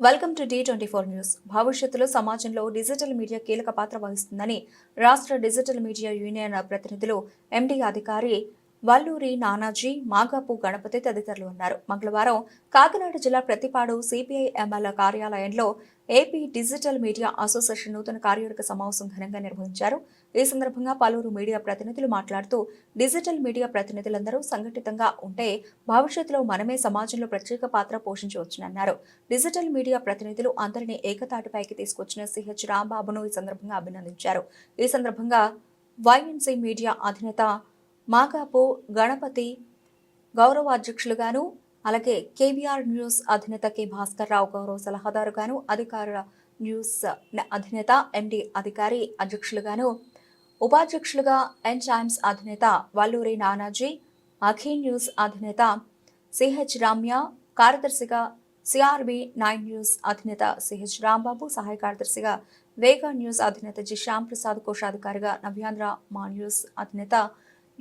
Welcome to the twenty four news భవిష్యత్తులో సమాజంలో digital media కీలక పాత్ర వహిస్తుందని రాష్ట్ర డిజిటల్ మీడియా యూనియన్ ప్రతినిధులు ఎండి అధికారి వల్లూరి నానాజీ మాగాపు గణపతి తదితరులు ఉన్నారు. మంగళవారం కాకినాడ జిల్లా ప్రతిపాడు సిపిఐ ఎమ్మెల్యే కార్యాలయంలో ఏపీ డిజిటల్ మీడియా అసోసియేషన్ నూతన కార్యవర్గ సమావేశం ఘనంగా నిర్వహించారు. ఈ సందర్భంగా పలువురు మీడియా ప్రతినిధులు మాట్లాడుతూ డిజిటల్ మీడియా ప్రతినిధులందరూ సంఘటితంగా ఉంటే భవిష్యత్తులో మనమే సమాజంలో ప్రత్యేక పాత్ర పోషించవచ్చునన్నారు. డిజిటల్ మీడియా ప్రతినిధులు అందరినీ ఏకతాటిపైకి తీసుకొచ్చిన సిహెచ్ రాంబాబును ఈ సందర్భంగా అభినందించారు. ఈ సందర్భంగా వైఎన్సీ మీడియా అధినేత మాగాపు గణపతి గౌరవాధ్యక్షులుగాను అలాగే కేబీఆర్ న్యూస్ అధినేత కె. భాస్కర్ రావు గౌరవ సలహాదారుగాను అధికారుల న్యూస్ అధినేత ఎండి అధికారి అధ్యక్షులుగాను ఉపాధ్యక్షులుగా ఎన్. టైమ్స్ అధినేత వల్లూరి నానాజీ అఖీ న్యూస్ అధినేత సిహెచ్ రామ్య కార్యదర్శిగా సిఆర్బి నైన్ న్యూస్ అధినేత సిహెచ్ రాంబాబు సహాయ కార్యదర్శిగా వేగా న్యూస్ అధినేత జి. శ్యామ్ ప్రసాద్ కోశాధికారిగా నవ్యాంధ్ర మా న్యూస్ అధినేత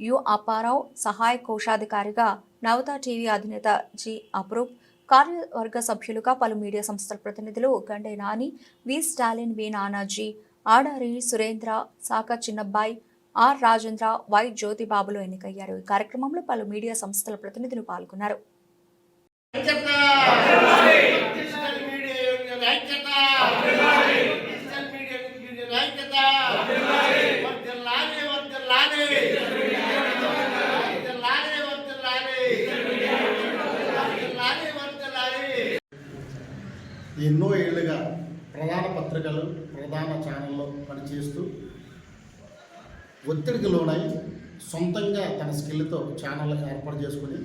యు అప్పారావు సహాయ కోశాధికారిగా నవత టీవీ అధినేత జి అప్రూప్ కార్యవర్గ సభ్యులుగా పలు మీడియా సంస్థల ప్రతినిధులు Gande Nani V Stalin V Nanaji Adari Surendra Saka Chinnabbayi R Rajendra Y జ్యోతిబాబులు ఎన్నికయ్యారు. ఈ కార్యక్రమంలో పలు మీడియా సంస్థల ప్రతినిధులు పాల్గొన్నారు. ఒత్తిడికి లోనై సొంతంగా తన స్కిల్తో ఛానల్ ఏర్పాటు చేసుకుని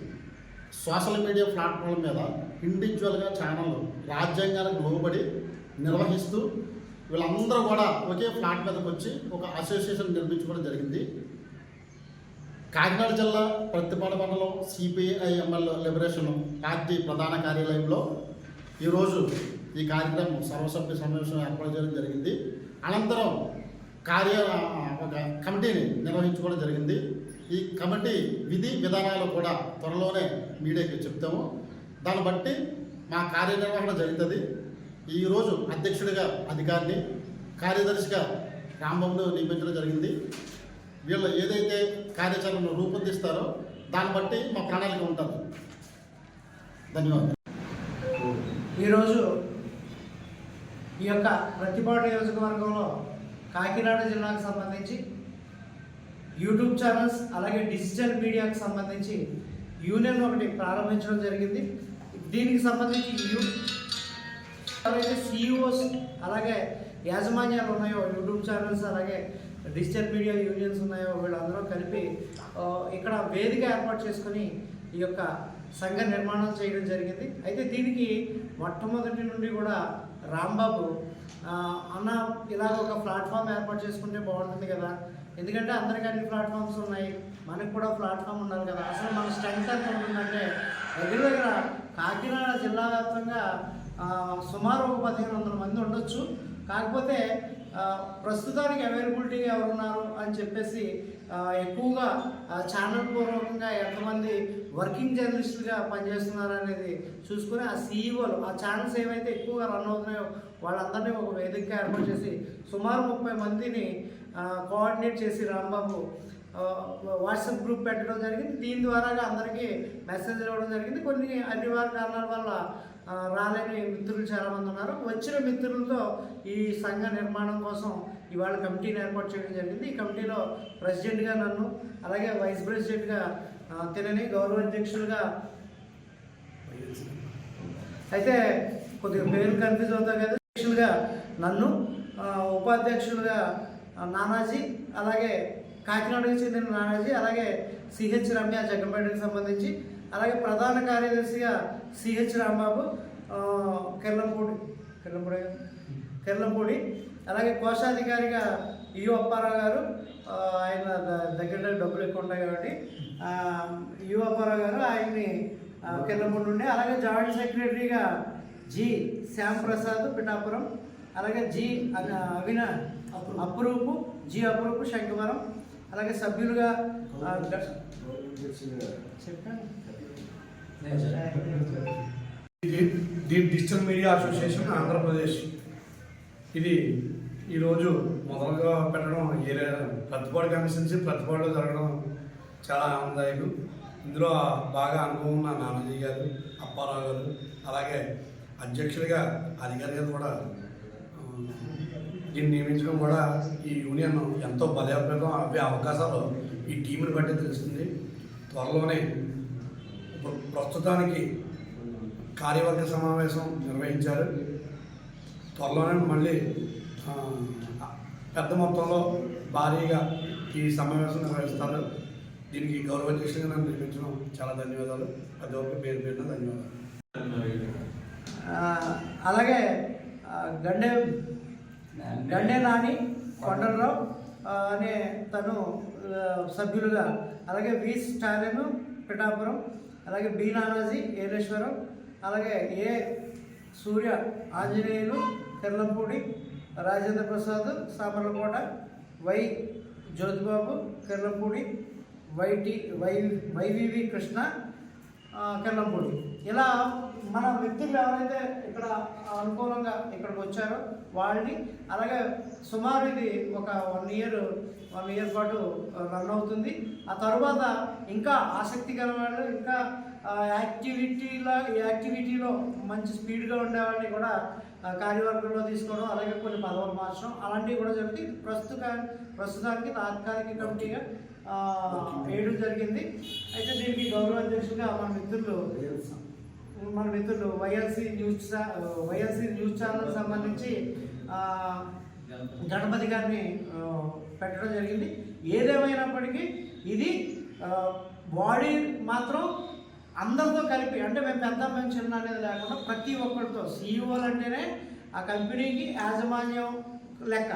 సోషల్ మీడియా ప్లాట్ఫామ్ల మీద ఇండివిజువల్గా ఛానల్ రాజ్యాంగానికి లోబడి నిర్వహిస్తూ వీళ్ళందరూ కూడా ఒకే ఫ్లాట్ మీదకి వచ్చి ఒక అసోసియేషన్ నిర్మించుకోవడం జరిగింది. కాకినాడ జిల్లా ప్రతిపాడు మండలం సిపిఐ ఎమ్మెల్యే లిబరేషన్ పార్టీ ప్రధాన కార్యాలయంలో ఈరోజు ఈ కార్యక్రమం సర్వసభ్య సమావేశం ఏర్పాటు చేయడం జరిగింది. అనంతరం కార్య ఒక కమిటీని నిర్వహించుకోవడం జరిగింది. ఈ కమిటీ విధి విధానాలు కూడా త్వరలోనే మీడియాకి చెప్తాము. దాన్ని బట్టి మా కార్యనిర్వహణ జరుగుతుంది. ఈరోజు అధ్యక్షుడిగా అధికారిని కార్యదర్శిగా రాంబాబును నియమించడం జరిగింది. వీళ్ళు ఏదైతే కార్యాచరణను రూపొందిస్తారో దాన్ని బట్టి మా ప్రణాళిక ఉంటుంది. ధన్యవాదాలు. ఈరోజు ఈ యొక్క ప్రతిపాటు నియోజకవర్గంలో కాకినాడ జిల్లాకు సంబంధించి యూట్యూబ్ ఛానల్స్ అలాగే డిజిటల్ మీడియాకు సంబంధించి యూనియన్ ఒకటి ప్రారంభించడం జరిగింది. దీనికి సంబంధించి యూ ఎవరైతే సిఇఓస్ అలాగే యాజమాన్యాలు ఉన్నాయో యూట్యూబ్ ఛానల్స్ అలాగే డిజిటల్ మీడియా యూనియన్స్ ఉన్నాయో వీళ్ళందరూ కలిపి ఇక్కడ వేదిక ఏర్పాటు చేసుకొని ఈ యొక్క సంఘ నిర్మాణం చేయడం జరిగింది. అయితే దీనికి మొట్టమొదటి నుండి కూడా రాంబాబు అన్న ఇలాగ ఒక ప్లాట్ఫామ్ ఏర్పాటు చేసుకుంటే బాగుంటుంది కదా. ఎందుకంటే అందరికీ అన్ని ప్లాట్ఫామ్స్ ఉన్నాయి. మనకు కూడా ప్లాట్ఫామ్ ఉండాలి కదా. అసలు మన స్ట్రెంగ్త్ ఎంత ఉంటుందంటే దగ్గర దగ్గర కాకినాడ జిల్లా వ్యాప్తంగా సుమారు ఒక పదిహేను వందల మంది ఉండొచ్చు. కాకపోతే ప్రస్తుతానికి అవైలబిలిటీ ఎవరున్నారు అని చెప్పేసి ఎక్కువగా ఛానల్ పూర్వకంగా ఎంతమంది వర్కింగ్ జర్నలిస్టులుగా పనిచేస్తున్నారు అనేది చూసుకుని ఆ సీఈఓలు ఆ ఛానల్స్ ఏవైతే ఎక్కువగా రన్ అవుతున్నాయో వాళ్ళందరినీ ఒక వేదికగా ఏర్పాటు చేసి సుమారు ముప్పై మందిని కోఆర్డినేట్ చేసి రాంబాబు వాట్సాప్ గ్రూప్ పెట్టడం జరిగింది. దీని ద్వారా అందరికీ మెసేజ్ ఇవ్వడం జరిగింది. కొన్ని అనివార్య కారణాల వల్ల రాలేని మిత్రులు చాలామంది ఉన్నారు. వచ్చిన మిత్రులతో ఈ సంఘ నిర్మాణం కోసం ఇవాళ కమిటీని ఏర్పాటు చేయడం జరిగింది. ఈ కమిటీలో ప్రెసిడెంట్గా నన్ను అలాగే వైస్ ప్రెసిడెంట్గా తినని గౌరవ అధ్యక్షులుగా అయితే కొద్దిగా పేరు కన్ఫ్యూజ్ అవుతాయి కదా. అధ్యక్షులుగా నన్ను ఉపాధ్యక్షులుగా నానాజీ అలాగే కాకినాడకి చెందిన నానాజీ అలాగే సిహెచ్ రమ్య జగ్గంపేటకి సంబంధించి అలాగే ప్రధాన కార్యదర్శిగా సిహెచ్ రాంబాబు ఆ, కెర్లంపూడి కెర్లంపూడి కెర్లంపూడి అలాగే కోశాధికారిగా యు అప్పారావు గారు ఆయన దగ్గర దగ్గర డబ్బులు ఎక్కువ ఉంటాయి కాబట్టి యువపరావు గారు ఆయన్ని కింద కెర్లంపూడి నుండి అలాగే జాయింట్ సెక్రటరీగా జి శ్యామ్ ప్రసాద్ పిఠాపురం అలాగే జి అవిన అప్రూపు జి అప్రూపు శంకవరం అలాగే సభ్యులుగా చెప్పండి. Digital media association Andhra Pradesh. ఇది ఈరోజు మొదలుగా పెట్టడం ఏరియా ప్రతిపాడు కన్సిస్టెన్సీ ప్రతిపాడులో జరగడం చాలా ఆనందదాయకం. ఇందులో బాగా అనుభవం ఉన్న నానాజీ గారు అప్పారావు గారు అలాగే అధ్యక్షుడిగా అధికారి గారు కూడా దీన్ని నియమించడం కూడా ఈ యూనియన్ ఎంతో బలోపేతం అవే అవకాశాలు ఈ టీంని బట్టి తెలుస్తుంది. త్వరలోనే ప్రస్తుతానికి కార్యవర్గ సమావేశం నిర్వహించారు. త్వరలోనే మళ్ళీ పెద్ద మొత్తంలో భారీగా ఈ సమావేశం నిర్వహిస్తారు. దీనికి గౌరవ అధ్యక్షుడిగా నన్ను నిర్మించడం చాలా ధన్యవాదాలు. ప్రతి ఒక్క పేరు పేరున ధన్యవాదాలు. అలాగే గండే గండే నాని కొండలరావు అనే తను సభ్యులుగా అలాగే వి స్టాలిన్ పిఠాపురం అలాగే బి నానాజీ ఏలేశ్వరం అలాగే A Surya Anjaneyulu Kirlampudi Rajendra Prasad Samarlakota Y Jyothibabu Kirlampudi YT Y YVV Krishna ఆ, ఇలా మన వ్యక్తులు ఎవరైతే ఇక్కడ అనుకూలంగా ఇక్కడికి వచ్చారో వాళ్ళని అలాగే సుమారు ఇది ఒక వన్ ఇయర్ వన్ ఇయర్ పాటు రన్ అవుతుంది. ఆ తర్వాత ఇంకా ఆసక్తికర వాళ్ళు ఇంకా యాక్టివిటీలో యాక్టివిటీలో మంచి స్పీడ్గా ఉండే వాళ్ళని కూడా కార్యవర్గంలో తీసుకోవడం అలాగే కొన్ని పదవులు మార్చడం అలాంటివి కూడా జరుగుతుంది ప్రస్తుత ప్రస్తుతానికి తాత్కాలిక కమిటీగా వేయడం జరిగింది. అయితే దీనికి గౌరవ అధ్యక్షుడిగా మన మిత్రులు మన మిత్రులు YLC news YLC news channel సంబంధించి గణపతి గారిని పెట్టడం జరిగింది. ఏదేమైనప్పటికీ ఇది బాడీ మాత్రం అందరితో కలిపి అంటే మేము పెద్ద మేము చిన్న అనేది లేకుండా ప్రతి ఒక్కరితో సీఈఓలు అంటేనే ఆ కంపెనీకి యాజమాన్యం లెక్క.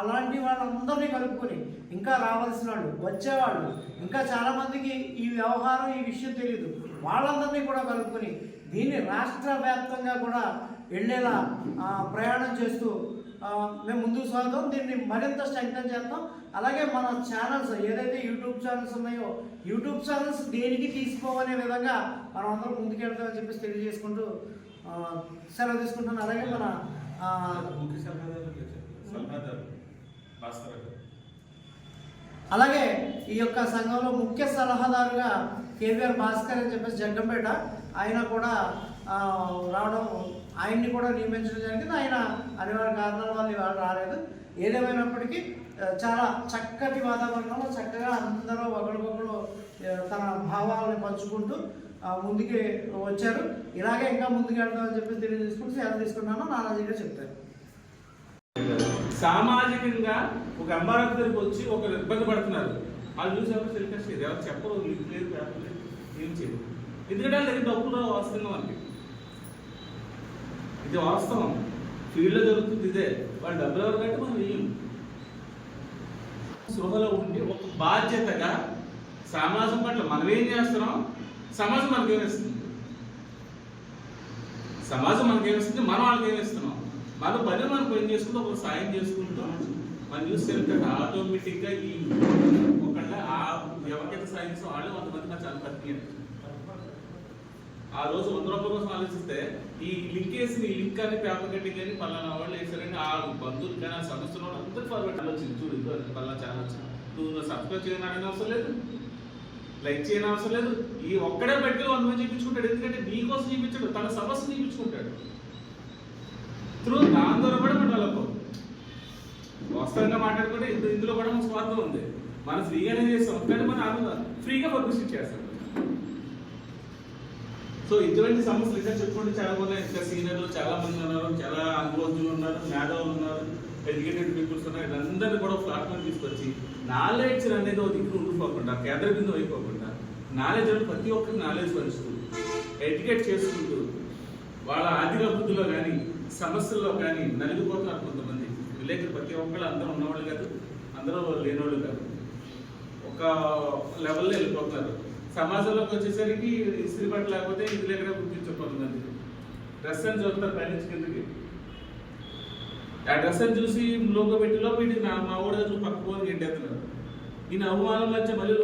అలాంటి వాళ్ళందరినీ కలుపుకొని ఇంకా రావాల్సిన వాళ్ళు వచ్చేవాళ్ళు ఇంకా చాలామందికి ఈ వ్యవహారం ఈ విషయం తెలియదు వాళ్ళందరినీ కూడా కలుపుకొని దీన్ని రాష్ట్ర వ్యాప్తంగా కూడా వెళ్ళేలా ప్రయాణం చేస్తూ మేము ముందుకు సాగుతాం దీన్ని మరింత స్ట్రెంగ్తన్ చేస్తాం. అలాగే మన ఛానల్స్ ఏదైతే యూట్యూబ్ ఛానల్స్ ఉన్నాయో యూట్యూబ్ ఛానల్స్ దేనికి తీసుకోవనే విధంగా మనం అందరం ముందుకెళ్తామని చెప్పేసి తెలియజేసుకుంటూ సెలవు తీసుకుంటున్నాను. అలాగే మన అలాగే ఈ యొక్క సంఘంలో ముఖ్య సలహాదారుగా కేవీఆర్ భాస్కర్ అని చెప్పేసి జగ్గంపేట ఆయన కూడా రావడం ఆయన్ని కూడా నియమించడం జరిగింది ఆయన అనివార్య కారణాల వల్ల ఇవాళ రాలేదు. ఏదేమైనప్పటికీ చాలా చక్కటి వాతావరణంలో చక్కగా అందరూ ఒకరికొకరు తన భావాలను పంచుకుంటూ ముందుకి వచ్చారు. ఇలాగే ఇంకా ముందుకు వెళ్దామని చెప్పి తెలియజేసుకుంటూ సెలవు తీసుకున్నాను. నానాజీగా చెప్తారు సామాజికంగా ఒక ఎంఆర్ఎఫ్ దగ్గరికి వచ్చి ఒకరు ఇబ్బంది పడుతున్నారు. వాళ్ళు చూసి ఎవరు ఎవరు చెప్పరు లేదు లేదు ఏం చేయరు. ఎందుకంటే వాళ్ళ దగ్గర డబ్బులు ఇది వాస్తవం. ఫీల్డ్లో జరుగుతుంది ఇదే. వాళ్ళు డబ్బులు ఎవరు కంటే మనం వెయ్యం సృహలో ఉండి ఒక బాధ్యతగా సమాజం పట్ల మనం ఏం చేస్తున్నాం? సమాజం మనకి ఏమిస్తుంది సమాజం మనకేమిస్తుంది మనం వాళ్ళకి ఏమిస్తున్నాం మన పని మనం పని చేసుకుంటూ ఒక సాయం చేసుకుంటాం. మనం చూస్తే ఆటోమేటిక్గా ఈ ఒకళ్ళ ఆ ఎవరికైతే సాయం చేస్తాం వాళ్ళు కొంతమంది నాకు చాలా బతికేది ఆ రోజు వంద రూపాయల కోసం ఆలోచిస్తే ఈ లింక్ వేసి ఈ లింక్ అని పేపర్ కట్టింగ్ అని పలానా వాళ్ళు వేసారని ఆ బంధువులు కానీ ఆ సంస్థ అందరూ ఫార్వర్డ్ ఆలోచించి చూడు ఇదో పలానా ఛానల్ వచ్చింది. నువ్వు సబ్స్క్రైబ్ చేయడానికి అవసరం లేదు. లైక్ చేయని అవసరం లేదు. ఈ ఒక్కడే పెట్టుకుని వంద మంది చూపించుకుంటాడు. ఎందుకంటే నీకోసం చూపించాడు. తన సమస్య చూపించుకుంటాడు. త్రూ దాని ద్వారా కూడా మనం డెవలప్ వాస్తవంగా మాట్లాడుకుంటే ఇందులో కూడా మన స్వార్థం ఉంది. మనం ఫ్రీగానే చేస్తాం. కానీ మనం ఆనందం. ఫ్రీగా పబ్లిసిటీ చేస్తాం. సో ఇటువంటి సమస్యలు ఇంకా చెప్పుకుంటే చాలా మంది ఇంకా సీనియర్లు చాలా మంది ఉన్నారు చాలా అనుభవజ్ఞులు ఉన్నారు మేధావులు ఉన్నారు ఎడ్యుకేటెడ్ పీపుల్స్ ఉన్నారు. వీళ్ళందరినీ కూడా ప్లాట్ఫామ్ తీసుకొచ్చి నాలెడ్జ్ అనేది ఒక దిక్కు ఉండిపోకుండా కేంద్ర బిందు అయిపోకుండా నాలెడ్జ్ అంటే ప్రతి ఒక్కరికి నాలెడ్జ్ పంచుతూ ఎడ్యుకేట్ చేసుకుంటూ వాళ్ళ ఆర్థిక బుద్ధిలో కానీ సమస్యల్లో కానీ నలిగిపోతున్నారు కొంతమంది. విలేకరు ప్రతి ఒక్కళ్ళు అందరూ ఉన్నవాళ్ళు కాదు అందరూ లేనివాళ్ళు కాదు. ఒక లెవెల్లో వెళ్ళిపోతున్నారు. సమాజంలోకి వచ్చేసరికి ఇస్త్రీ బట్టలు లేకపోతే ఇది లేకుండా గుర్తించకపోతుంది కొంతమంది డ్రెస్ అని చూస్తారు పైనుంచి కిందకి. ఆ డ్రెస్ అని చూసి లోగో పెట్టి లోపు నా మా ఊడ పక్క పోని గెంటేస్తున్నారు ఈ అవమానం వచ్చే మళ్ళీ